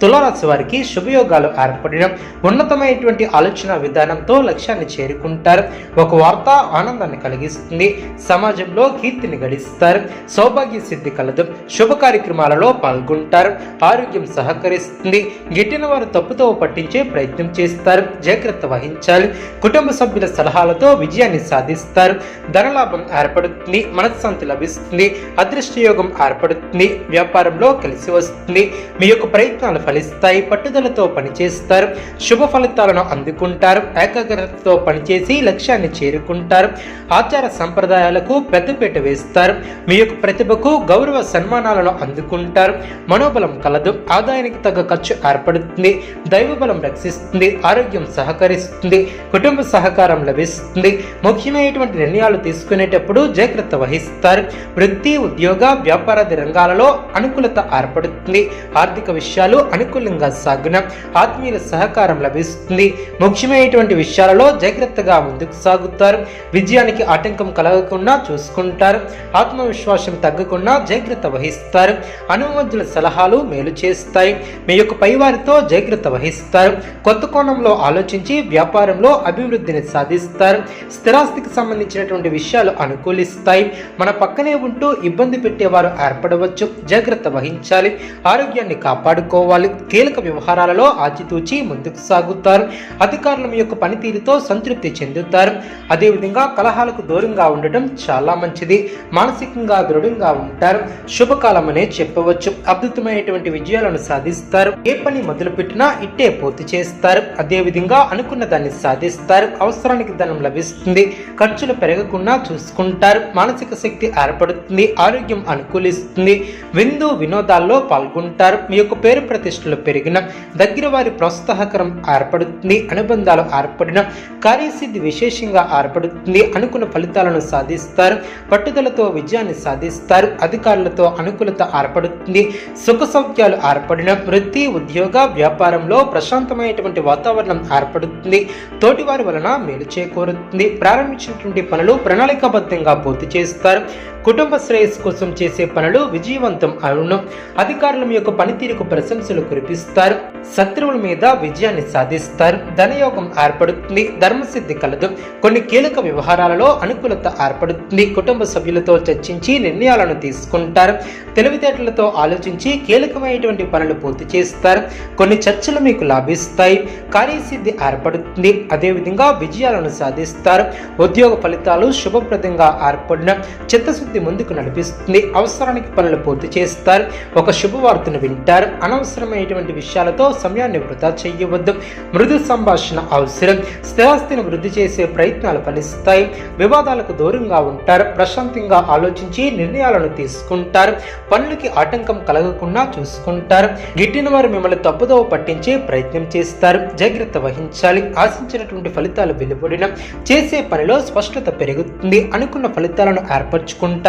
తులారాశి వారికి శుభయోగాలు ఏర్పడడం ఉన్నతమైనటువంటి ఆలోచన విధానంతో లక్ష్యాన్ని చేరుకుంటారు. ఒక వార్త ఆనందాన్ని కలిగిస్తుంది. సమాజంలో కీర్తిని గడిస్తారు. సౌభాగ్య సిద్ధి కలదు. శుభ కార్యక్రమాలలో పాల్గొంటారు. ఆరోగ్యం సహకరిస్తుంది. గిట్టిన వారు తప్పుతో పట్టించే ప్రయత్నం చేస్తారు. జాగ్రత్త వహించాలి. కుటుంబ సభ్యుల సలహాలతో విజయాన్ని సాధిస్తారు. ధనలాభం ఏర్పడుతుంది. మనశ్శాంతి లభిస్తుంది. అదృష్టయోగం ఏర్పడుతుంది. వ్యాపారంలో కలిసి వస్తుంది. మీ యొక్క ప్రయత్నాలు ఫలిస్తాయి పట్టుదలతో పనిచేస్తారు. శుభ ఫలితాలను అందుకుంటారు ఏకాగ్రతతో పనిచేసి లక్ష్యాన్ని చేరుకుంటారు. ఆచార సంప్రదాయాలకు పెద్దపీట వేస్తారు. మీ యొక్క ప్రతిభకు గౌరవ సన్మానాలను అందుకుంటారు. మనోబలం కలదు ఆదాయానికి తగ్గ ఖర్చు ఏర్పడుతుంది దైవబలం రక్షిస్తుంది ఆరోగ్యం సహకరిస్తుంది కుటుంబ సహకారం లభిస్తుంది. ముఖ్యమైనటువంటి నిర్ణయాలు తీసుకునేటప్పుడు జాగ్రత్త వహిస్తారు. వృత్తి ఉద్యోగ వ్యాపారాది రంగాలలో అనుకూలత ఏర్పడుతుంది. ఆర్థిక విషయాలు అనుకూలంగా సాగున ఆత్మీయుల సహకారం లభిస్తుంది. ముఖ్యమైనటువంటి విషయాలలో జాగ్రత్తగా ముందుకు సాగుతారు. విజయానికి ఆటంకం కలగకుండా చూసుకుంటారు. ఆత్మవిశ్వాసం తగ్గకుండా జాగ్రత్త వహిస్తారు. అనుమతుల సలహాలు మేలు చేస్తాయి. మీ యొక్క పైవారితో జాగ్రత్త వహిస్తారు. కొత్త కోణంలో ఆలోచించి వ్యాపారంలో అభివృద్ధిని సాధిస్తారు. స్థిరాస్తికి సంబంధించినటువంటి విషయాలు అనుకూలిస్తాయి. మన పక్కనే ఉంటూ ఇబ్బంది పెట్టేవారు ఏర్పడవచ్చు. జాగ్రత్త వహించాలి. ఆరోగ్యాన్ని కాపాడుకోవాలి. కీలక వ్యవహారాలలో ఆచితూచి ముందుకు సాగుతారు. అధికారుల మీ యొక్క పనితీరుతో సంతృప్తి చెందుతారు. అదేవిధంగా కలహాలకు దూరంగా ఉండటం చాలా మంచిది. మానసికంగా దృఢంగా ఉంటారు. శుభకాలం అనే చెప్పవచ్చు. అద్భుతమైనటువంటి విజయాలను సాధిస్తారు. ఏ పని మొదలుపెట్టినా ఇట్టే పూర్తి చేస్తారు. అదేవిధంగా అనుకున్న దాన్ని సాధిస్తారు. అవసరానికి ధనం లభిస్తుంది. ఖర్చులు పెరగకుండా చూసుకుంటారు. మానసిక శక్తి ఏర్పడుతుంది. ఆరోగ్యం అనుకూలిస్తుంది. విందు వినోదాల్లో పాల్గొంటారు. మీ యొక్క పేరు ప్రతిష్ట ప్రతిష్టలు పెరిగిన దగ్గర వారి ప్రోత్సాహకరం ఏర్పడుతుంది అనుబంధాలు ఏర్పడిన కార్యసిద్ధి విశేషంగా ఏర్పడుతుంది అనుకున్న ఫలితాలను సాధిస్తారు పట్టుదలతో విజయాన్ని సాధిస్తారు అధికారులతో అనుకూలత ఏర్పడుతుంది సుఖ సౌఖ్యాలు ఏర్పడిన వృత్తి ఉద్యోగ వ్యాపారంలో ప్రశాంతమైనటువంటి వాతావరణం ఏర్పడుతుంది తోటివారి వలన మేలు చేకూరుతుంది ప్రారంభించినటువంటి పనులు ప్రణాళికాబద్ధంగా పూర్తి చేస్తారు కుటుంబ శ్రేయస్సు కోసం చేసే పనులు విజయవంతం అవును. అధికారుల యొక్క పనితీరుకు ప్రశంసలు కురిపిస్తారు. శత్రువుల మీద విజయాన్ని సాధిస్తారు. ధనయోగం ఏర్పడుతుంది. ధర్మసిద్ధి కలదు. కొన్ని కీలక వ్యవహారాలలో అనుకూలత ఏర్పడుతుంది. కుటుంబ సభ్యులతో చర్చించి నిర్ణయాలను తీసుకుంటారు. తెలివితేటలతో ఆలోచించి కీలకమైనటువంటి పనులు పూర్తి చేస్తారు. కొన్ని చర్చలు మీకు లాభిస్తాయి. కార్యసిద్ధి ఏర్పడుతుంది. అదేవిధంగా విజయాలను సాధిస్తారు. ఉద్యోగ ఫలితాలు శుభప్రదంగా ఏర్పడిన చిత్తశుద్ధి ముందుకు నడిపిస్తుంది. అవసరానికి పనులు పూర్తి చేస్తారు. ఒక శుభవార్తను వింటారు. అనవసరమైనటువంటి విషయాలతో సమయాన్ని వృధా చేయవద్దు. మృదు సంభాషణ అవసరం. స్థిరాస్తిని వృద్ధి చేసే ప్రయత్నాలు ఫలిస్తాయి. వివాదాలకు దూరంగా ఉంటారు. ప్రశాంతంగా ఆలోచించి నిర్ణయాలను తీసుకుంటారు. పనులకి ఆటంకం కలగకుండా చూసుకుంటారు. గిట్టిన వారు మిమ్మల్ని తప్పుదోవ పట్టించే ప్రయత్నం చేస్తారు. జాగ్రత్త వహించాలి. ఆశించినటువంటి ఫలితాలు వెలువడిన చేసే పనిలో స్పష్టత పెరుగుతుంది. అనుకున్న ఫలితాలను ఏర్పరచుకుంటారు.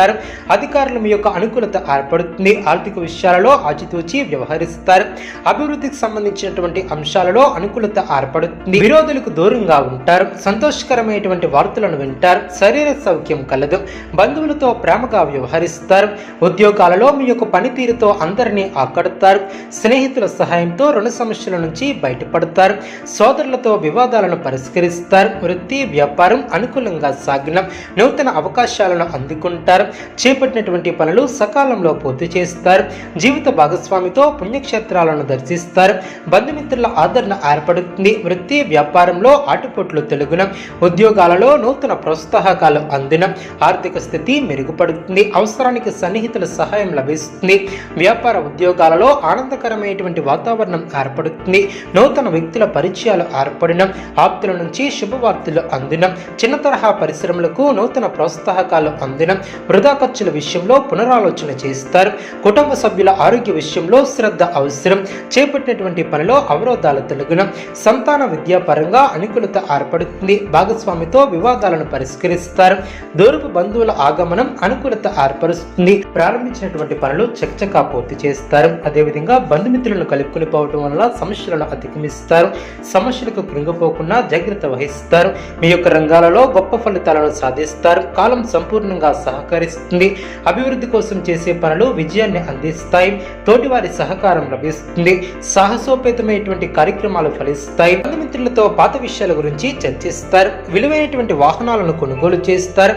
అధికారులు మీ యొక్క అనుకూలత ఏర్పడుతుంది. ఆర్థిక విషయాలలో ఆచితూచి వ్యవహరిస్తారు. అభివృద్ధికి సంబంధించినటువంటి అంశాలలో అనుకూలత ఏర్పడుతుంది. విరోధులకు దూరంగా ఉంటారు. సంతోషకరమైనటువంటి వార్తలను వింటారు. శరీర సౌఖ్యం కలదు. బంధువులతో ప్రేమగా వ్యవహరిస్తారు. ఉద్యోగాలలో మీ యొక్క పనితీరుతో అందరినీ ఆకడతారు. స్నేహితుల సహాయంతో రుణ సమస్యల నుంచి బయటపడతారు. సోదరులతో వివాదాలను పరిష్కరిస్తారు. వృత్తి వ్యాపారం అనుకూలంగా సాగిన. నూతన అవకాశాలను అందుకుంటారు. చేపట్టినటువంటి పనులు సకాలంలో పూర్తి చేస్తారు. జీవిత భాగస్వామితో పుణ్యక్షేత్రాలను దర్శిస్తారు. బంధుమిత్రుల ఆదరణ ఏర్పడుతుంది. వృత్తి వ్యాపారంలో ఆటుపోట్లు తెలుగున ఉద్యోగాలలో నూతన ప్రోత్సాహకాలు అందిన ఆర్థిక స్థితి మెరుగుపడుతుంది. అవసరానికి సన్నిహితుల సహాయం లభిస్తుంది. వ్యాపార ఉద్యోగాలలో ఆనందకరమైనటువంటి వాతావరణం ఏర్పడుతుంది. నూతన వ్యక్తుల పరిచయాలు ఏర్పడిన ఆప్తుల నుంచి శుభవార్తలు అందిన చిన్న తరహా పరిశ్రమలకు నూతన ప్రోత్సాహకాలు అందిన వృధా ఖర్చుల విషయంలో పునరాలోచన చేస్తారు. కుటుంబ సభ్యుల ఆరోగ్య విషయంలో శ్రద్ధ అవసరం. చేపట్టినటువంటి పనిలో అవరోధాల తొలగిన సంతాన విద్యాపరంగా అనుకూలత ఏర్పడుతుంది. భాగస్వామితో వివాదాలను పరిష్కరిస్తారు. దూరపు బంధువుల ఆగమనం అనుకూలత ఏర్పరుస్తుంది. ప్రారంభించినటువంటి పనులు చకచకా పూర్తి చేస్తారు. అదేవిధంగా బంధుమిత్రులను కలుపుకొని పోవడం వల్ల సమస్యలను అధిగమిస్తారు. సమస్యలకు కృంగిపోకుండా జాగ్రత్త వహిస్తారు. మీ యొక్క రంగాలలో గొప్ప ఫలితాలను సాధిస్తారు. కాలం సంపూర్ణంగా సహకరిస్తుంది అభివృద్ధి కోసం చేసే పనులు విజయాన్ని అందిస్తాయి. తోటివారి సహకారం లభిస్తుంది. సాహసోపేతమైనటువంటి కార్యక్రమాలు ఫలిస్తాయి. బంధుమిత్రులతో పాత విషయాల గురించి చర్చిస్తారు. విలువైనటువంటి వాహనాలను కొనుగోలు చేస్తారు.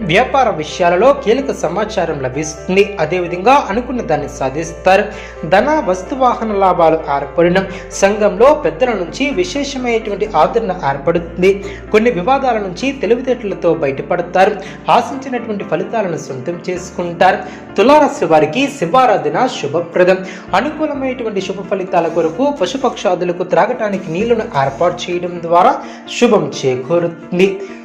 వ్యాపార విషయాలలో కీలక సమాచారం లభిస్తుంది. అదేవిధంగా అనుకున్న దాన్ని సాధిస్తారు. ధన వస్తు వాహన లాభాలు ఏర్పడిన సంఘంలో పెద్దల నుంచి విశేషమైనటువంటి ఆదరణ ఏర్పడుతుంది. కొన్ని వివాదాల నుంచి తెలివితేటలతో బయటపడతారు. ఆశించినటువంటి ఫలితాలను సొంతం చేసుకుంటారు. తులారాశి వారికి శివారాధన శుభప్రదం. అనుకూలమైనటువంటి శుభ ఫలితాల కొరకు పశుపక్షాదులకు త్రాగటానికి నీళ్ళను ఏర్పాటు చేయడం ద్వారా శుభం చేకూరుతుంది.